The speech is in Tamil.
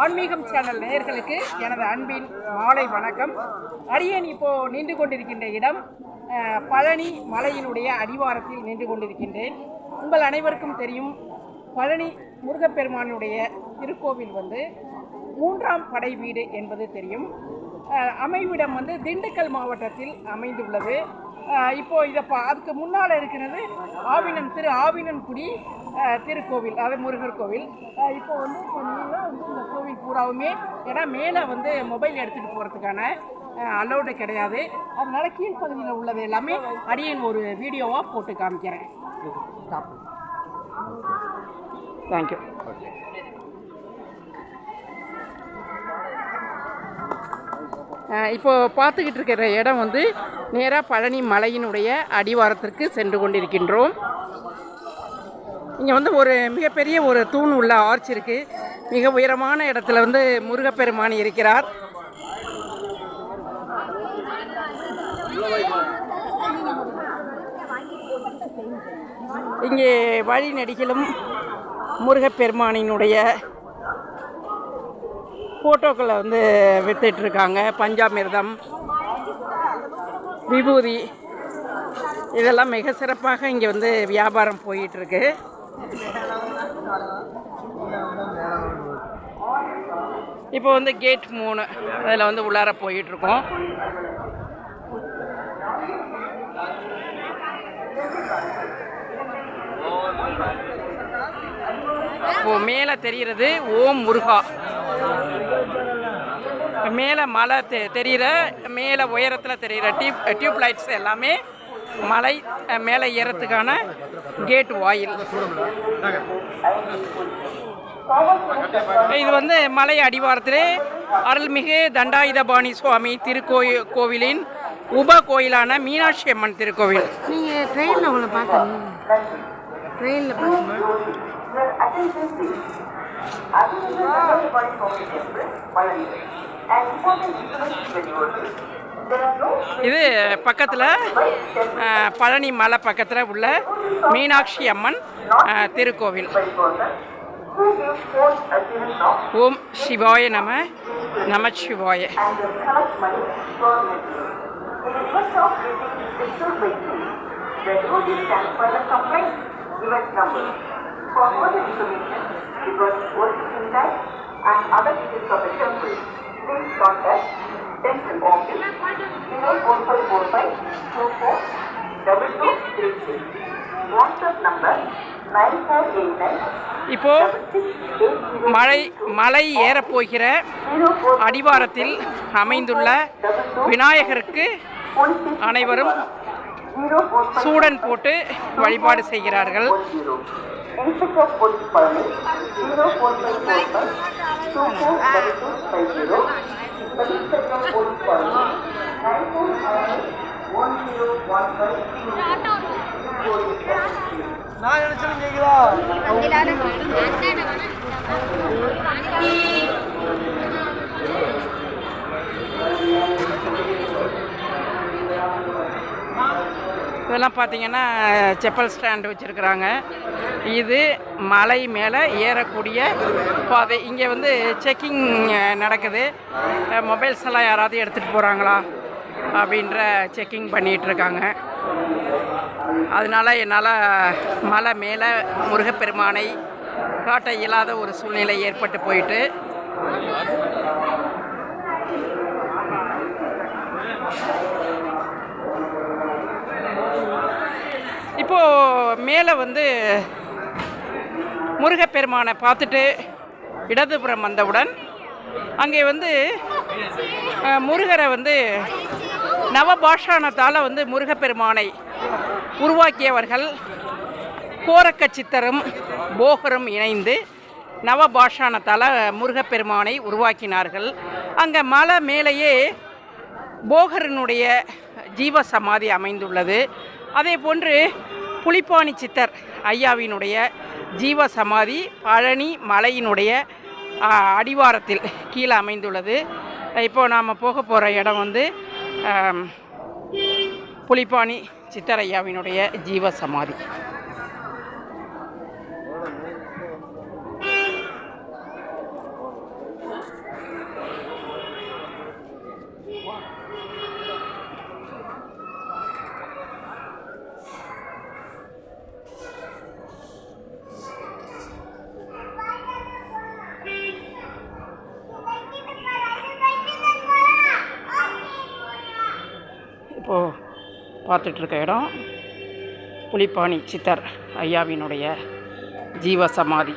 ஆன்மீகம் சேனல் நேயர்களுக்கு எனது அன்பின் மாலை வணக்கம். அரியன் இப்போ நின்று கொண்டிருக்கின்ற இடம் பழனி மலையினுடைய அடிவாரத்தில் நின்று கொண்டிருக்கின்றேன். உங்கள் அனைவருக்கும் தெரியும் பழனி முருகப்பெருமானுடைய திருக்கோவில் வந்து மூன்றாம் படை வீடு என்பது தெரியும். அமைவிடம் வந்து திண்டுக்கல் மாவட்டத்தில் அமைந்துள்ளது. இப்போ இதை பா அதுக்கு முன்னால் இருக்கிறது ஆவினன் திரு ஆவினன்குடி திருக்கோவில் அது முருகர் கோவில். இப்போ வந்து இப்போ வந்து இந்த கோவில் பூராவுமே ஏன்னா மேலே வந்து மொபைல் எடுத்துகிட்டு போகிறதுக்கான அலௌடு கிடையாது. அதனால கீழ்ப்பகுதியில் உள்ளது எல்லாமே அடியேன் ஒரு வீடியோவாக போட்டு காமிக்கிறேன். தேங்க்யூ இப்போது பார்த்துக்கிட்டு இருக்கிற இடம் வந்து நேராக பழனி மலையினுடைய அடிவாரத்திற்கு சென்று கொண்டிருக்கின்றோம். இங்கே வந்து ஒரு மிகப்பெரிய ஒரு தூண் உள்ள ஆர்ச் இருக்குது மிக உயரமான இடத்துல வந்து முருகப்பெருமான் இருக்கிறார். இங்கே வழி நெடுகிலும் முருகப்பெருமானினுடைய ஃபோட்டோக்களை வந்து விற்றுட்ருக்காங்க பஞ்சாமிர்தம் விபூதி இதெல்லாம் மிக சிறப்பாக இங்கே வந்து வியாபாரம் போயிட்டுருக்கு இப்போ வந்து கேட் மூணு அதில் வந்து உள்ளார போயிட்டுருக்கோம் இப்போ மேலே தெரிகிறது ஓம் முருகா. மேலே மலை தெ தெரிகிற மேலே உயரத்தில் தெரிகிற டியூப் டியூப் லைட்ஸ் எல்லாமே மலை மேலே ஏறத்துக்கான கேட் வாயில். இது வந்து மலை அடிவாரத்திலே அருள்மிகு தண்டாயுதபாணி சுவாமி திருக்கோயி கோவிலின் உப கோயிலான மீனாட்சி அம்மன் திருக்கோவில். நீங்கள் ட்ரெயினில் உங்களை பார்த்தேன்? ட்ரெயினில் பார்க்குமா இது பக்கத்தில் பழனி மலை பக்கத்தில் உள்ள மீனாட்சி அம்மன் திருக்கோவில் ஓம் சிவாய நம நமச்சிவாய for the complaint event number. For further information, because working time and other details of the temple, please contact temple office 04545 24 double two three six. WhatsApp number 9489 இப்போ மலை மலை ஏறப்போகிற அடிவாரத்தில் அமைந்துள்ள விநாயகருக்கு அனைவரும் சூடன் போட்டு வழிபாடு செய்கிறார்கள் Inspector of Police Colony 04545 242250 Police Inspector of Police Colony 9415 இதெல்லாம் பார்த்தீங்கன்னா செப்பல் ஸ்டாண்டு வச்சுருக்குறாங்க. இது மலை மேலே ஏறக்கூடிய பாதை. இங்கே வந்து செக்கிங் நடக்குது. மொபைல்ஸ் எல்லாம் யாராவது எடுத்துகிட்டு போகிறாங்களா அப்படின்ற செக்கிங் பண்ணிகிட்ருக்காங்க அதனால் என்னால் மலை மேலே முருகப்பெருமானை காட்ட இயலாத ஒரு சூழ்நிலை ஏற்பட்டு போயிட்டு. இப்போது மேலே வந்து முருகப்பெருமானை பார்த்துட்டு இடதுபுறம் வந்தவுடன் அங்கே வந்து முருகரை வந்து நவபாஷானத்தால் வந்து முருகப்பெருமானை உருவாக்கியவர்கள் கோரக்க சித்தரும் போகரும் இணைந்து நவபாஷானத்தால் முருகப்பெருமானை உருவாக்கினார்கள். அங்கே மலை மேலேயே போகரனுடைய ஜீவ சமாதி அமைந்துள்ளது. அதே போன்று புலிப்பாணி சித்தர் ஐயாவினுடைய ஜீவ சமாதி பழனி மலையினுடைய அடிவாரத்தில் கீழே அமைந்துள்ளது. இப்போ நாம் போக போகிற இடம் வந்து புலிப்பாணி சித்தர் ஐயாவினுடைய ஜீவ சமாதி இப்போது பார்த்துட்ருக்க இடம் புலிப்பாணி சித்தர் ஐயாவினுடைய ஜீவ சமாதி